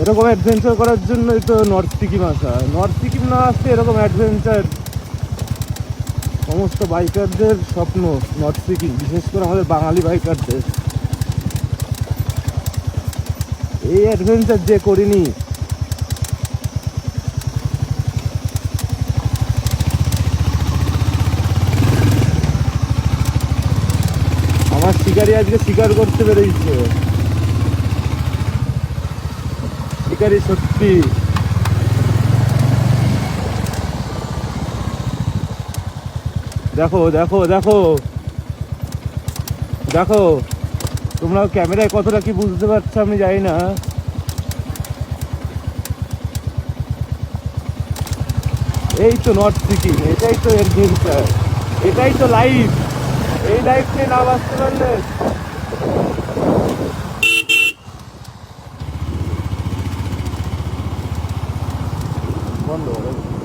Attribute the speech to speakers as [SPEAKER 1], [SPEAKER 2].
[SPEAKER 1] এরকম অ্যাডভেঞ্চার করার জন্যই তো নর্থ সিকিম আসা। নর্থ সিকিম না আসতে এরকম অ্যাডভেঞ্চার সমস্ত বাইকারদের স্বপ্ন নর্থ সিকিম বিশেষ করে আমাদের বাঙালি বাইকারদের এই অ্যাডভেঞ্চার যে করিনি। আমার শিকারি আজকে শিকার করতে পেরেছে শিকারি সত্যি দেখো দেখো দেখো। দেখো, তোমরা ক্যামেরায় কতটা কি বুঝতে পারছ আমি জানি না। এই তো নর্থ সিকিম এটাই তো অ্যাডভেঞ্চার এটাই তো লাইফ এই লাইফ নিয়ে না বাঁচতে পারলে বন্ধ।